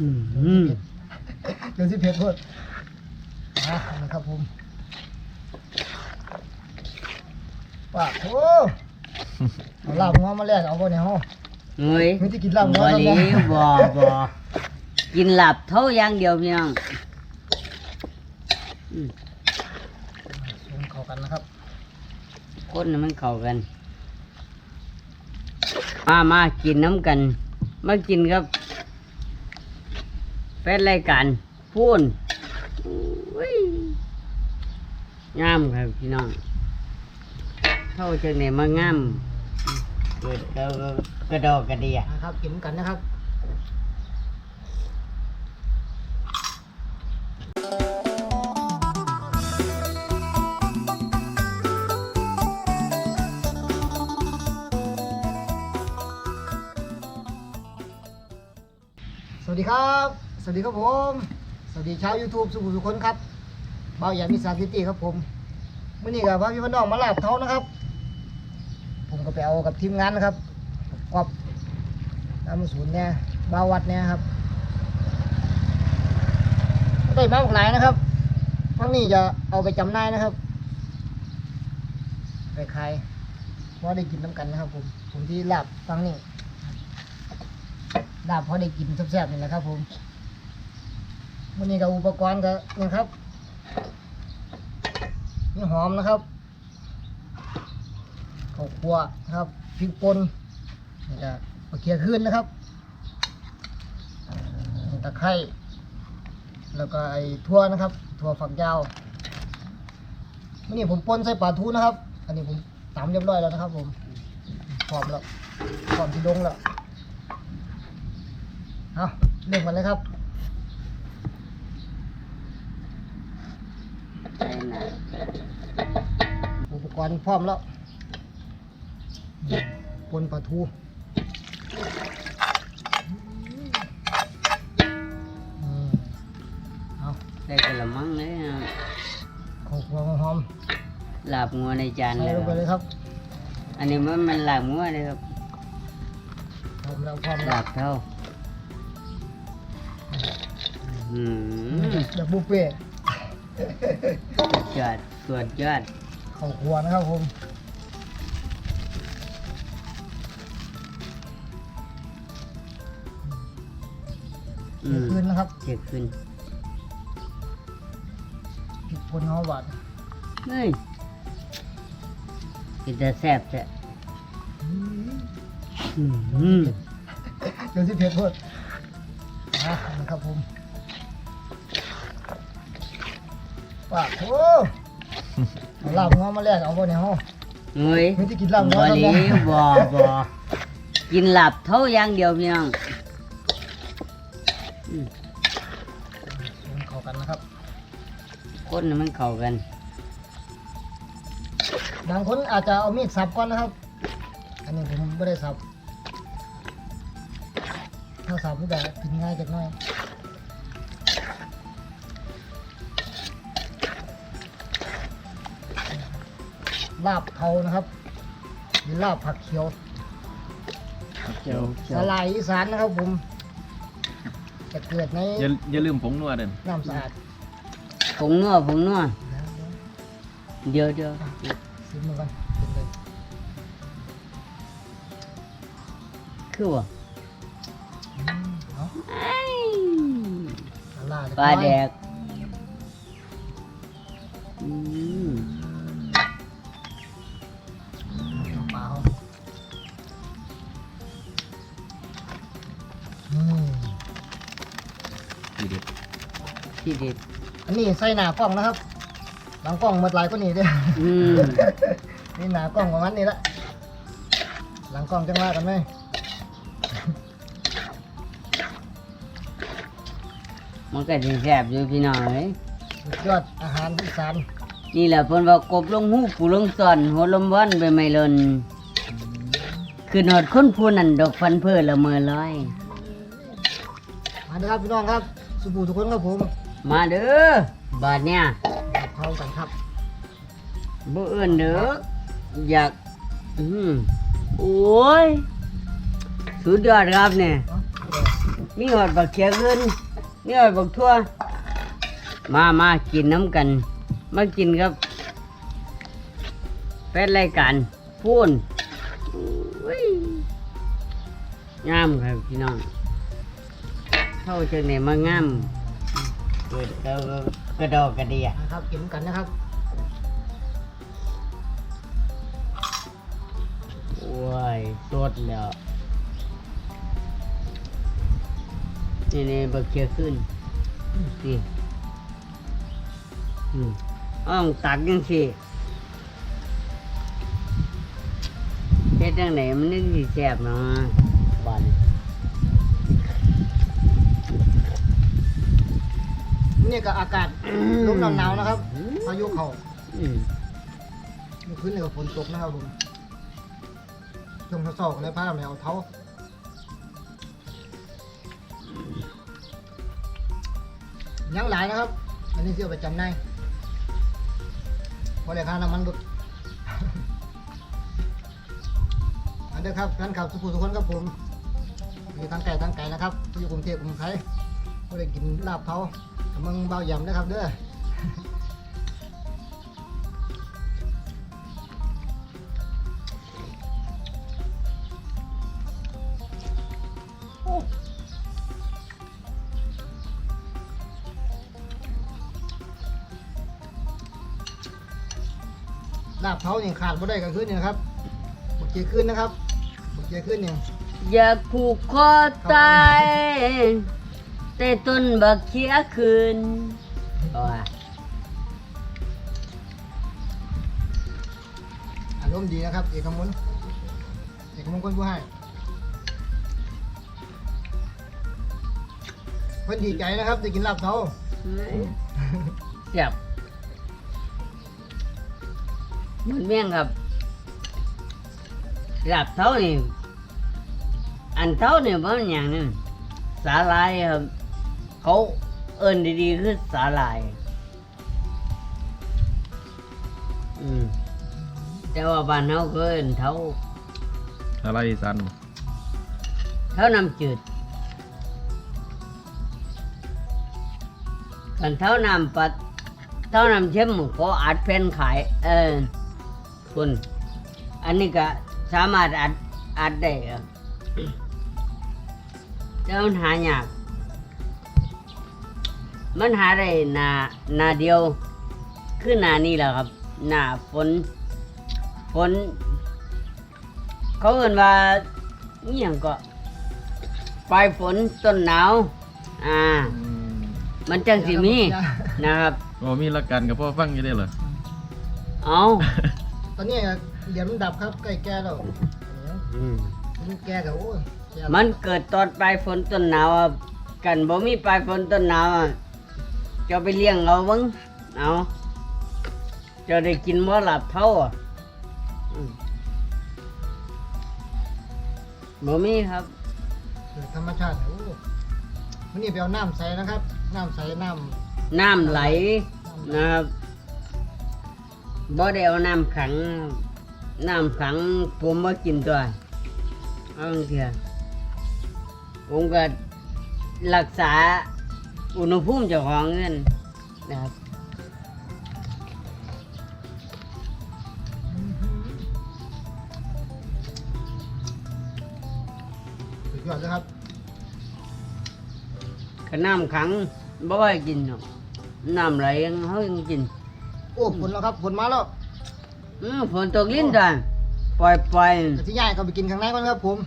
อืมเดี๋ยวสิเผ็ดโทษอะนะครับผมป้าโอ้เอาลาบงัวมาแลกเอาบ่เนี่ยฮะเฮ้ยไม่ได้กินลาบงัวบ่ครับหลีเนี่ยบ่บ่กินหลับเท่าอย่างเดียวพี่น้องอืมลงเข้ากันนะครับคนน่ะมันเข้ากัน มามากินน้ำกัน มากินครับ แฟนรายการพูนงามครับพี่น้อง เท่าจังไหนมางามเกิดกระกระดอกกระเดียนะครับกินกันนะครับสวัสดีครับ วัสดีครับผม สวัสดีชาว YouTube สุขุมสุขคนครับเบาใหญ่มิสานซิตี้ครับผมเมื่อนี้กับพระพี่พน้องมาลาบเท้านะครับ ผมก็ไปเอากับทีมงานนะครับกอบตามศูนย์เนี่ยบาวัดเนี่ยครับได้มาหลายนะครับทั้งนี้จะเอาไปจำหน่ายนะครับไปขายเพราะได้กินน้ำกันนะครับผมผมที่ลาบฟังนี่ลาบเพราะได้กินแซ่บๆนี่แหละครับผม วันนี้กับอุปกรณ์ก็นี่ครับนี่หอมนะครับข้าวคั่วนะครับพริกป่นนี่ก็มะเขือขึ้นนะครับตะไคร้แล้วก็ไอ้ทั่วนะครับถั่วฝักยาววันนี้ผมป่นใส่ปลาทูนะครับ อันนี้ผมตำเรียบร้อยแล้วนะครับ ผมพร้อมแล้วพร้อมที่ลงแล้วเอาเริ่มกันเลยครับ ใช่นะอุปกรณ์พร้อมแล้วปนปลาทูอืมเอาได้กระมังเลยนะข้าวคั่วหอมลาบงัวในจานๆใส่เลยลงไปเลยครับ อันนี้มันมันลาบงัวเลยครับพร้อมแล้วพร้อมแล้ลาวบเท่า อืมแบบบุฟเฟ่ ต์ยอดสวดยอดข้าวคั่วนะครับผมอืมคืนนะครับเจ็บขึ้นพริกป่นหอมหวานเฮ้ยกินแต่แซ่บจ้ะอืม เดี๋ยวสิเผ็ดเพิ่มอะนะครับผม ป้าโอ้เอาลาบงัวมาแลกเอาบ่เนี่ยฮะเฮ้ยไม่ได้กินลาบงัวบ่ครับหลีเนี่ยบ่บ่กินหลับเท่าอย่างเดียวพี่น้องอืมเข้ากันนะครับคนน่ะมันเข้ากัน บางคนอาจจะเอามีดสับก่อนนะครับ อันนี้ผมไม่ได้สับ ถ้าสับมันจะกินง่ายจักหน่อย ลาบเทานะครับหรือลาบผักเขียวเจียวเจียสวลายอีสานนะครับผม จะเกิดในอย่าอย่าลืมผงนัวเด่นน้ำสะอาดผงนัวผงนัวเดี๋ยวเดี๋ยวซิมมันก่อนกินเลยคือว่าอืมเอาไอ้สลายปลาแดกอืม ที่เด็ดอันนี้ใส่หน้ากล้องนะครับหลังกล้องหมดหลายก็นี่เด้ออืมนี่หน้ากล้องของมันนี่ละหลังกล้องจังว่ากันไหมมันก็สิแซ่บอยู่พี่น้องเอ้ยสุดยอดอาหารอีสานนี่แหละเพิ่นว่ากบลงหูปูลงซ่อนหัวลมว่อนใบไม้หล่นคือหนอดคนผู้นั้นดอกฟันเพื่อละเมอลอย มาเด้อครับพี่น้องครับสุบูทุกคนครับผม มาเด้อบาดเนี่ยเข้ากันครับบ่เอื้อนเด้ออยาก อืมโอ้ย สุดยอดครับเนี่ยเนาะโมีหอดบักเขียขึ้นมีหอดบักทั่ว มามากินน้ำกัน มากินครับ เป็นรายการพูนอุ้ยงามครับพี่น้อง เข้าจากไหนมางาม เกิดเอากระดอกกระเดียนะครับกินกันนะครับโอ้ยสดแล้ว นี่นี่บักเขียขึ้นนี่อืมอ้องตักยังสิเฮ็ดจังไหนมันนึกสิแซ่บเนาะบ้านนี่ ก็อากาศลมหนาวๆนะครับพายุเข้าอืมเมื่อคืนนี่ก็ฝนตกนะครับผมช่วงเช้าๆก็เลยพาแมวเท้ายังหลายนะครับ อันนี้เสียไปจำในายพอเลยค่าน้ำมันรถอันเด้อครับท่านข่าวสุขุมสุขคนครับผมมีทั้งไก่ทั้งไก่นะครับที่อยู่กรุงเทพกรุงไทยก็ได้กินลาบเท้ากับ มึงเบาหยำนะครับเด้อลาบเท้านี่ยขาดไม่ได้ก็คือนี่นะครับบกเจขึ้นนะครับบกเจขึ้นเนี่ยอยากผูกคอตาย แต่ต้นบักเขียคืนโอ้ยอารมณ์ดีนะครับ เอกมลเอกมงคลผู้ให้เพิ่นดีใจนะครับได้กินลาบเท้าเจ็บมันเมี่ยงครับหลับเท่านี่อันเท่านี่มันอย่างหนึงสาลายครับ เขาเอิ้นดีๆคือสาลาย อืม แต่ว่าบ้านเขาก็เอิ้นเท่าอะไรอีสันเท่าน้ำจืดกันเท่าน้ำปัดเท่าน้ำเชื่อมก็อัดแผ่นขาย เออ คุณ อันนี้ก็สามารถอัดอัดได้ครับแต่มันหายาก มันหาได้หนาหนาเดียวคือหนานี้แหละครับหนาฝนฝนเขาเอ่นว่านี่ยังก็ปลายฝนต้นหนาวอ่า มันจังสิมีนะครับโอ้มีหลักการกับพ่อฟังอยู่ได้เหรอเอาตอนนี้เหรียญมันดับครับใกล้แก่แล้วอืมมันแก่กับโอ้ยแก่แล้วมันเกิดตอนปลายฝนต้นหนาวอะกันบ่มีปลายฝนต้นหนาว อะจะไปเลี้ยงเอาเบ้งเอาจะได้กินบ่หลับเท่าอะอืมบ่มีครับเกิดธรรมชาติโอ้วันนี้ไปเอาน้ำใสนะครับ น้ำใสน้น้ำไหลำนะครับบ่ได้เอาน้ำขังนะครับน้ำขังผมมากินตัวเอาจังเถอะผมก็รักษา อุณหภูมิเจ้าของเงินนะครับสุดยอดเลยครับก็น้ำขังบ่ให้กินหรอกน้ำไหลยังเขายังกิน โอ้ฝนแล้วครับฝนมาแล้วอือฝนตกลิ้นจ้ะปล่อยปล่อยแต่ที่ย่ายเขาไปกินข้างในก่อนครับผม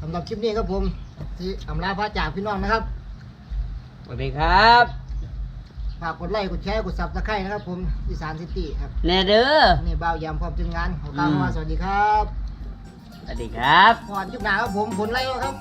สำหรับคลิปนี้ครับผมที่อำลาพระจากพี่น้องนะครับ สวัสดีครับ ฝากกดไลค์กดแชร์กดซับสไครต์นะครับผมอีสานซิตี้ครับแน่เด้อ นี่บ่าวยามพร้อมจึงงานขอกล่าวคำว่าสวัสดีครับสวัสดีครับก่อนจุดหนาครับผมผลไล่แล้วครับ